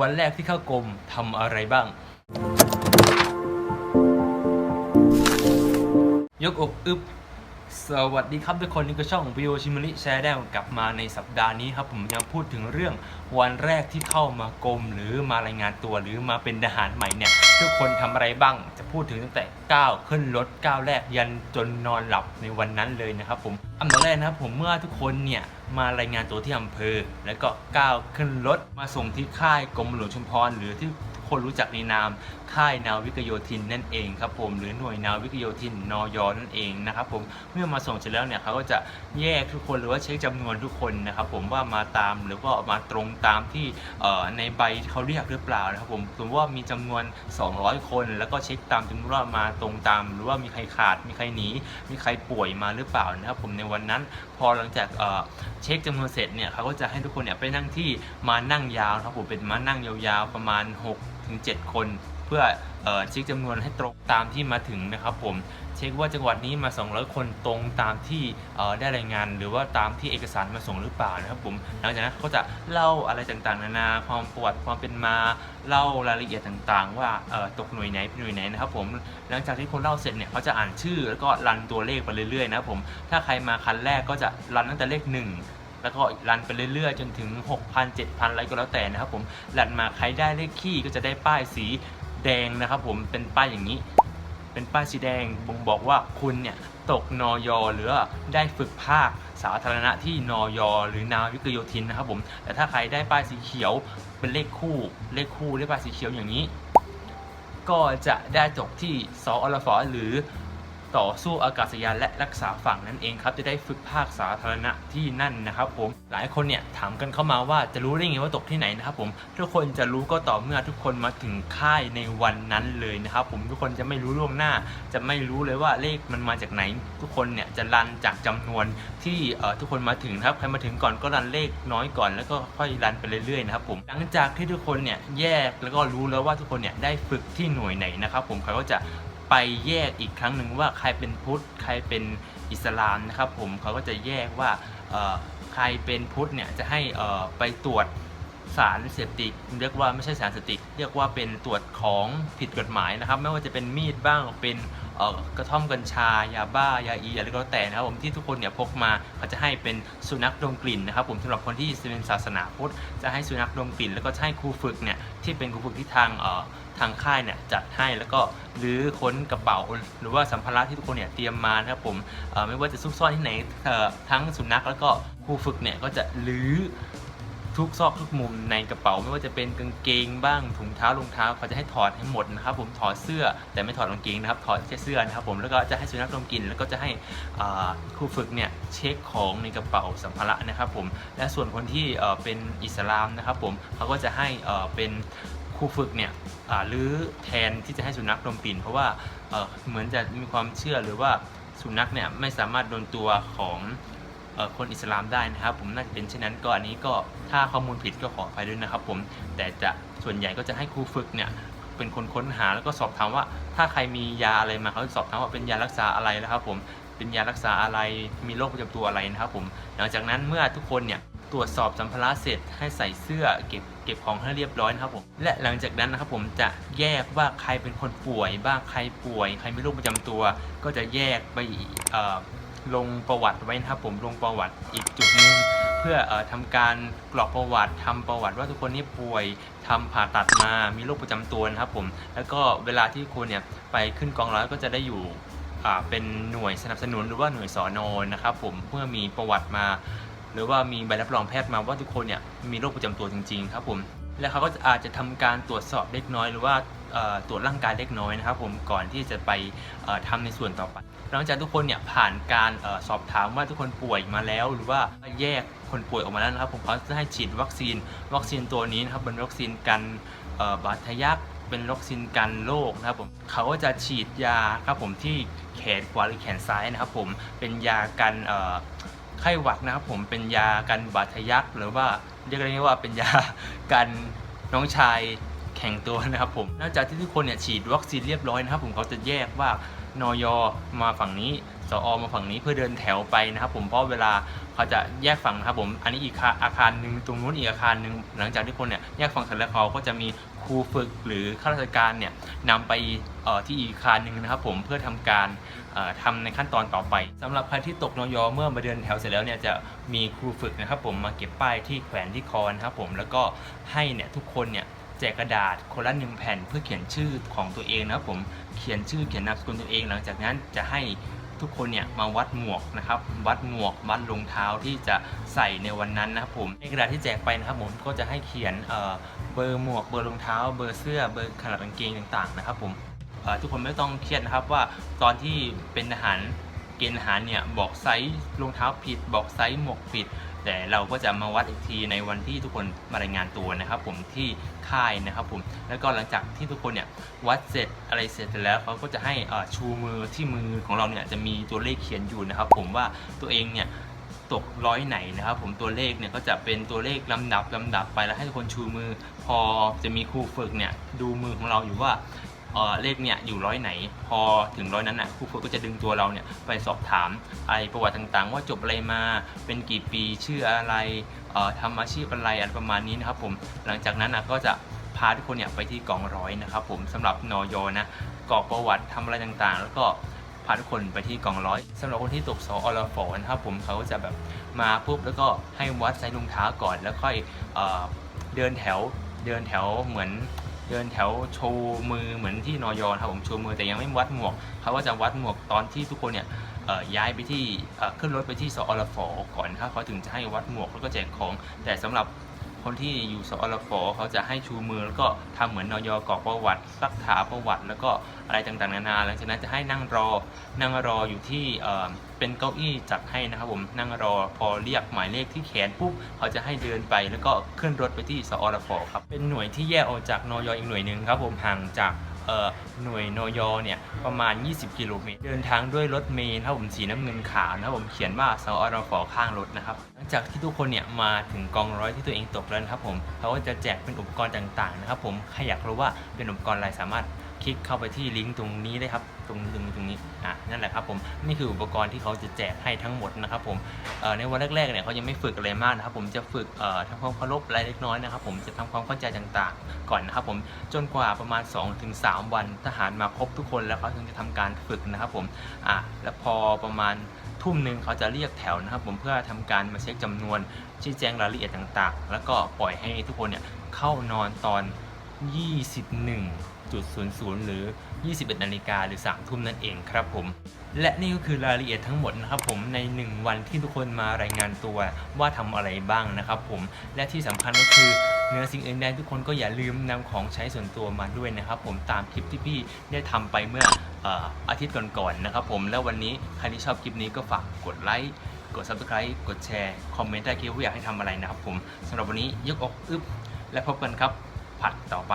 วันแรกที่เข้ากรมทำอะไรบ้าง ยกอกอึบ สวัสดีครับทุกคนนี่ก็ช่องวิวชิม r ิแชร์แดงกลับมาในสัปดาห์นี้ครับผมยังพูดถึงเรื่องวันแรกที่เข้ามากรมหรือมารายงานตัวหรือมาเป็นทหารใหม่เนี่ยทุกคนทำอะไรบ้างจะพูดถึงตั้งแต่ก้าวขึ้นรถก้าวแรกยันจนนอนหลับในวันนั้นเลยนะครับผมอันดับแรกนะครับผมเมื่อทุกคนเนี่ยมารายงานตัวที่อำเภอ แล้วก็ก้าวขึ้นรถมาส่งที่ค่ายกรมหลวงชุมพรหรือที่คนรู้จักในนาม ค่ายนาวิกโยธินนั่นเองครับผมหรือหน่วยนาวิกโยธินนอยนั่นเองนะครับผมเมื่อมาส่งเสร็จแล้วเนี่ยเขาก็จะแยกทุกคนหรือว่าเช็คจำนวนทุกคนนะครับผมว่ามาตามหรือว่ามาตรงตามที่ในใบเขาเรียกหรือเปล่านะครับผมสมมติว่ามีจำนวน 200 คน แล้วก็เช็คตามจำนวนว่ามาตรงตาม หรือว่ามีใครขาดมีใครหนีมีใครป่วยมาหรือเปล่านะครับผมในวันนั้น พอหลังจากเช็คจำนวนเสร็จเนี่ยเขาก็จะให้ทุกคนเนี่ยไปนั่งที่มานั่งยาวนะครับผมเป็นมานั่งยาวๆประมาณ6ถึง7คน เพื่อเช็คจำนวนให้ตรงตามที่มาถึงนะครับผมเช็คว่าจังหวัดนี้มา 200 คนตรงตามที่ได้รายงาน หรือว่าตามที่เอกสารมาส่งหรือเปล่านะครับผมหลังจากนั้นเขาจะเล่าอะไรต่างๆ นานาความประวัติความเป็นมาเล่ารายละเอียดต่างๆ ว่าตกหน่วยไหนเป็นหน่วยไหนนะครับผมหลังจากที่คนเล่าเสร็จเนี่ยเขาจะอ่านชื่อแล้วก็รันตัวเลขไปเรื่อยๆนะครับผมถ้าใครมาคันแรกก็จะรันตั้งแต่เลขหนึ่งแล้วก็รันไปเรื่อยๆ จนถึง 6,000 7,000 อะไรก็แล้วแต่นะครับผม รันมาใครได้เลขขี้ก็จะได้ป้ายสี แดงนะครับผมเป็นป้ายอย่างนี้ เป็นป้ายสีแดงบ่งบอกว่าคุณเนี่ยตกนอยหรือได้ฝึกภาคสาธารณะที่นอยหรือนาวิกโยธินนะครับผมแต่ถ้าใครได้ป้ายสีเขียวเป็นเลขคู่เลขคู่ได้ป้ายสีเขียวอย่างนี้ ก็จะได้ตกที่สอรฟอหรือ ต่อสู้อากาศยานและรักษาฝั่งนั่นเองครับ จะได้ฝึกภาคสาธารณะที่นั่นนะครับผมหลายคนเนี่ยถามกันเข้ามาว่าจะรู้ได้ไงว่าตกที่ไหนนะครับผมทุกคนจะรู้ก็ต่อเมื่อทุกคนมาถึงค่ายในวันนั้นเลยนะครับผมทุกคนจะไม่รู้ล่วงหน้า จะไม่รู้เลยว่าเลขมันมาจากไหน ทุกคนเนี่ยจะรันจากจำนวนที่เอ่อทุกคนมาถึงครับใครมาถึงก่อนก็รันเลขน้อยก่อน แล้วก็ค่อยรันไปเรื่อยๆนะครับผมหลังจากที่ทุกคนเนี่ยแยกแล้วก็รู้แล้วว่าทุกคนเนี่ยได้ฝึกที่หน่วยไหนนะครับผมเขาก็จะ ไปแยกอีกครั้งหนึ่งว่าใครเป็นพุทธใครเป็นอิสลามนะครับผมเขาก็จะแยกว่าใครเป็นพุทธเนี่ยจะให้ไปตรวจสารเสพติดเรียกว่าไม่ใช่สารเสพติดเรียกว่าเป็นตรวจของผิดกฎหมายนะครับ ไม่ว่าจะเป็นมีดบ้างเป็น กระท่อมกัญชายาบ้ายาอีอะไรก็แล้วแต่นะครับผมที่ทุกคนเนี่ยพกมาเขาจะให้เป็นสุนัขดมกลิ่นนะครับผมสำหรับคนที่เป็นศาสนาพุทธจะให้สุนัขดมกลิ่น แล้วก็ให้ครูฝึกเนี่ยที่เป็นครูฝึกที่ทางทางค่ายเนี่ยจัดให้แล้วก็รื้อค้นกระเป๋าหรือว่าสัมภาระที่ทุกคนเนี่ยเตรียมมานะครับผมไม่ว่าจะซุกซ่อนที่ไหนทั้งสุนัขแล้วก็ครูฝึกเนี่ยก็จะรื้อ ทุกซอกทุกมุมในกระเป๋า ไม่ว่าจะเป็นกางเกงบ้างถุงเท้ารองเท้าเขาจะให้ถอดให้หมดนะครับผมถอดเสื้อแต่ไม่ถอดกางเกงนะครับถอดแค่เสื้อนะครับผมแล้วก็จะให้สุนัขดมกลิ่นแล้วก็จะให้ครูฝึกเนี่ยเช็คของในกระเป๋าสัมภาระนะครับผมและส่วนคนที่เป็นอิสลามนะครับผมเขาก็จะให้เป็นครูฝึกเนี่ยหรือแทนที่จะให้สุนัขดมกลิ่น เพราะว่าเหมือนจะมีความเชื่อหรือว่าสุนัขเนี่ยไม่สามารถโดนตัวของ คนอิสลามได้นะครับ ผมน่าจะเป็นเช่นนั้นก็อันนี้ก็ถ้าข้อมูลผิดก็ขออภัยด้วยนะครับ ผมแต่จะส่วนใหญ่ก็จะให้ครูฝึกเนี่ยเป็นคนค้นหาแล้วก็สอบถามว่า ถ้าใครมียาอะไรมาเขาจะสอบถามว่าเป็นยารักษาอะไรนะครับ ผมเป็นยารักษาอะไรมีโรคประจำตัวอะไรนะครับ ผมหลังจากนั้นเมื่อทุกคนเนี่ยตรวจสอบสัมภาระเสร็จให้ใส่เสื้อเก็บเก็บของให้เรียบร้อยนะครับผมและหลังจากนั้นนะครับผมจะแยกว่าใครเป็นคนป่วยบ้างใครป่วย ใครมีโรคประจำตัว ก็จะแยกไปออ ลงประวัติไว้นะครับผมลงประวัติอีกจุดหนึงเพื่อออทำการกรอกประวัติทำประวัติว่าทุกคนนี้ป่วยทำผ่าตัดมามีโรคประจำตัวนะครับผมแล้วก็เวลาที่คุณเนี่ยไปขึ้นกองร้อยก็จะได้อยู่เป็นหน่วยสนับสนุนหรือว่าหน่วยสอนอนนะครับผมเมื่อมีประวัติมา หรือว่ามีใบรับรองแพทย์มาว่าทุกคนเนี่ยมีโรคประจำตัวจริง ๆ ครับผมและเขาก็อาจจะทำการตรวจสอบเล็กน้อยหรือว่า ตรวจร่างกายเล็กน้อยนะครับผมก่อนที่จะไปเอ่อทำในส่วนต่อไปหลังจากทุกคนเนี่ยผ่านการอสอบถามว่าทุกคนป่วยมาแล้ว หรือว่าแยกคนป่วยออกมาแล้วนะครับ ผมเขาจะให้ฉีดวัคซีน วัคซีนตัวนี้นะครับเป็นวัคซีนกันบาดทะยักเป็นวัคซีนกันโรคนะครับผมเขาก็จะฉีดยาครับผมที่แขนขวาหรือแขนซ้ายนะครับผมเป็นยากันไข้หวัดนะครับผมเป็นยากันบาดทะยักหรือว่าเรียกได้ว่าเป็นยากันน้องชาย แข่งตัวนะครับผมนอกจากที่ทุกคนเนี่ยฉีดวัคซีนเรียบร้อยนะครับผมเขาจะแยกว่านอยมาฝั่งนี้สออมาฝั่งนี้เพื่อเดินแถวไปนะครับผมเพราะเวลาเขาจะแยกฝั่งนะครับผมอันนี้อีกอาคารหนึ่งตรงนู้นอีกอาคารหนึ่งหลังจากที่คนเนี่ยแยกฝั่งเสร็จแล้วเขาก็จะมีครูฝึกหรือข้าราชการเนี่ยนำไปที่อีกอาคารหนึ่งนะครับผมเพื่อทำการเอ่อทำในขั้นตอนต่อไปสำหรับใครที่ตกนยเมื่อมาเดินแถวเสร็จแล้วเนี่ยจะมีครูฝึกนะครับผมมาเก็บป้ายที่แขวนที่คอนะครับผมแล้วก็ให้เนี่ยทุกคนเนี่ย แจกกระดาษคนละหนึ่งแผ่นเพื่อเขียนชื่อของตัวเองนะครับผมเขียนชื่อเขียนนามสกุลตัวเอง หลังจากนั้นจะให้ทุกคนเนี่ยมาวัดหมวกนะครับ วัดหมวกวัดรองเท้าที่จะใส่ในวันนั้นนะครับผมในกระดาษที่แจกไปนะครับผมก็จะให้เขียนเบอร์หมวกเบอร์รองเท้า เบอร์เสื้อเบอร์ขนาดกางเกงต่างๆนะครับผมทุกคนไม่ต้องเครียดนะครับว่าตอนที่เป็นทหารเกณฑ์ทหารเนี่ยบอกไซส์รองเท้าผิด บอกไซส์หมวกผิด แต่เราก็จะมาวัดอีกทีในวันที่ทุกคนมารายงานตัวนะครับ ผมที่ค่ายนะครับผมแล้วก็หลังจากที่ทุกคนเนี่ยวัดเสร็จอะไรเสร็จแล้วเขาก็จะให้ชูมือที่มือของเราเนี่ยจะมีตัวเลขเขียนอยู่นะครับ ผมว่าตัวเองเนี่ยตกร้อยไหนนะครับผมตัวเลขเนี่ยก็จะเป็นตัวเลขลำดับลำดับไปแล้วให้ทุกคนชูมือ พอจะมีครูฝึกเนี่ยดูมือของเราอยู่ว่า เออเลขเนี่ยอยู่ร้อยไหน พอถึงร้อยนั้นน่ะครูฝึกก็จะดึงตัวเราเนี่ยไปสอบถามอะไรประวัติต่างๆ ว่าจบอะไรมาเป็นกี่ปีชื่ออะไรเออทำอาชีพอะไรอะไรประมาณนี้นะครับผมหลังจากนั้นนะก็จะพาทุกคนเนี่ยไปที่กองร้อยนะครับผมสำหรับนอยนะกรอกประวัติทำอะไรต่างๆ แล้วก็พาทุกคนไปที่กองร้อยสำหรับคนที่ตกสอรฟนะครับผมเขาก็จะแบบมาปุ๊บแล้วก็ให้วัดไซส์รองเท้าก่อนแล้วค่อยเออเดินแถวเดินแถวเหมือน เดินแถวโชว์มือเหมือนที่นอยนครับผมโชว์มือแต่ยังไม่วัดหมวกเขาก็จะวัดหมวกตอนที่ทุกคนเนี่ยย้ายไปที่ขึ้นรถไปที่สอรฟก่อนครับเขาถึงจะให้วัดหมวกแล้วก็แจกของ แต่สำหรับ คนที่อยู่สอรฟเขาจะให้ชูมือแล้วก็ทำเหมือนนอยกรอกประวัติซักถามประวัติ แล้วก็อะไรต่างๆนานาหลังจากนั้นจะให้นั่งรอนั่งรออยู่ที่เป็นเก้าอี้จัดให้นะครับผมนั่งรอพอเรียกหมายเลขที่แขนปุ๊บเขาจะให้เดินไปแล้วก็ขึ้นรถไปที่สอรฟครับเป็นหน่วยที่แยกออกจากนอยอีกหน่วยหนึ่งครับผมห่างจาก หน่วยโนอยเนี่ยประมาณ 20 กิโลเมตร เดินทางด้วยรถเมล์นะครับผมสีน้ำเงินขาวนะครับผมเขียนว่าสอรฟข้างรถนะครับ หลังจากที่ทุกคนเนี่ยมาถึงกองร้อยที่ตัวเองตกแล้วนะครับผมเขาก็จะแจกเป็นอุปกรณ์ต่างๆนะครับผมใครอยากรู้ว่าเป็นอุปกรณ์อะไรสามารถ คลิกเข้าไปที่ลิงก์ตรงนี้ได้ครับ ตรงตรงตรงนี้อะนั่นแหละครับผมนี่คืออุปกรณ์ที่เขาจะแจกให้ทั้งหมดนะครับผมในวันแรกๆเนี่ยเขายังไม่ฝึกอะไรมากนะครับ ผมจะฝึกทำความเคารพอะไรเล็กน้อยนะครับ ผมจะทำความเข้าใจต่างๆ ก่อนนะครับ ผมจนกว่าประมาณ 2-3 วันทหารมาครบทุกคนแล้วเขาถึงจะทำการฝึกนะครับผมอะแล้วพอประมาณทุ่มหนึ่งเขาจะเรียกแถวนะครับ ผมเพื่อทำการมาเช็คจำนวนชี้แจงรายละเอียดต่างๆ แล้วก็ปล่อยให้ทุกคนเนี่ยเข้านอนตอน 21.00 หรือ 21นาฬิกาหรือ 3 ทุ่มนั่นเองครับผม และนี่ก็คือรายละเอียดทั้งหมดนะครับผมใน 1 วันที่ทุกคนมารายงานตัวว่าทำอะไรบ้างนะครับผม และที่สำคัญก็คือเนื้อสิ่งอื่นใดทุกคนก็อย่าลืมนำของใช้ส่วนตัวมาด้วยนะครับผมตามคลิปที่พี่ได้ทำไปเมื่ออ่ออาทิตย์ก่อนๆนะครับผมแล้ววันนี้ใครที่ชอบคลิปนี้ก็ฝากกดไลค์กด subscribe กดแชร์ คอมเมนต์ใต้คลิปว่าอยากให้ทำอะไรนะครับผมสำหรับวันนี้ยกอกอึบและพบกันครับผัดต่อไป